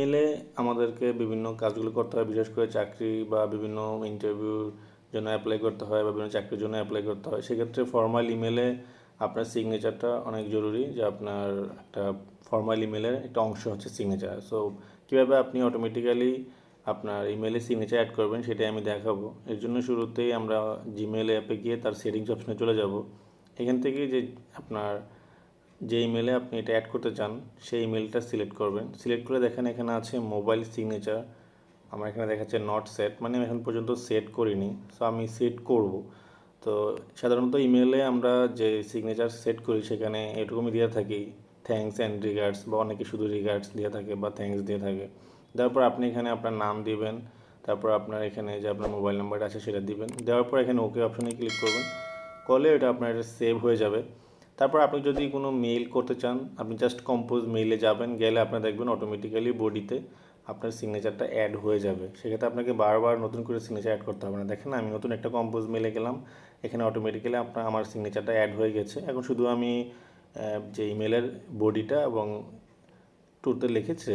ইমেলে আমাদেরকে বিভিন্ন কাজগুলো করতে হয়, বিশেষ করে চাকরি বা বিভিন্ন ইন্টারভিউর জন্য অ্যাপ্লাই করতে হয় বা বিভিন্ন চাকরির জন্য অ্যাপ্লাই করতে হয়। সেক্ষেত্রে ফর্মাল ইমেলে আপনার সিগনেচারটা অনেক জরুরি যে আপনার একটা ফর্মাল ইমেলের একটা অংশ হচ্ছে সিগনেচার সো কীভাবে আপনি অটোমেটিক্যালি আপনার ইমেলে সিগনেচার অ্যাড করবেন সেটাই আমি দেখাবো। এর জন্য শুরুতেই আমরা জিমেল অ্যাপে গিয়ে তার সেটিংস অপশনে চলে যাব। এখান থেকে যে আপনার যে ইমেলে আপনি এটা অ্যাড করতে চান, সেই ইমেলটা সিলেক্ট করবেন। সিলেক্ট করে দেখেন এখানে আছে মোবাইল সিগনেচার আমার এখানে দেখাচ্ছে নট সেট মানে আমি এখন পর্যন্ত সেট করিনি সো আমি সেট করব। তো সাধারণত ইমেলে আমরা যে সিগনেচার সেট করি, সেখানে এরকমই দিয়ে থাকি থ্যাঙ্কস অ্যান্ড রিগার্ডস বা অনেকে শুধু রিগার্ডস দিয়ে থাকে বা থ্যাঙ্কস দিয়ে থাকে। তারপর আপনি এখানে আপনার নাম দিবেন, তারপর আপনার এখানে যে আপনার মোবাইল নাম্বারটা আছে, সেটা দিবেন। দেওয়ার পর এখানে ওকে অপশনে ক্লিক করবেন। করলে এটা আপনার এটা সেভ হয়ে যাবে। তারপর আপনি যদি কোনো মেইল করতে চান, আপনি জাস্ট কম্পোজ মেইলে যাবেন, গেলে আপনার দেখবেন অটোমেটিক্যালি বডিতে আপনার সিগনেচারটা অ্যাড হয়ে যাবে। সেক্ষেত্রে আপনাকে বারবার নতুন করে সিগনেচার অ্যাড করতে হবে না। দেখেন আমি নতুন একটা কম্পোজ মেলে গেলাম, এখানে অটোমেটিক্যালি আপনার, আমার সিগনেচারটা অ্যাড হয়ে গেছে। এখন শুধু আমি যে ইমেলের বডিটা এবং টুতে লিখেছি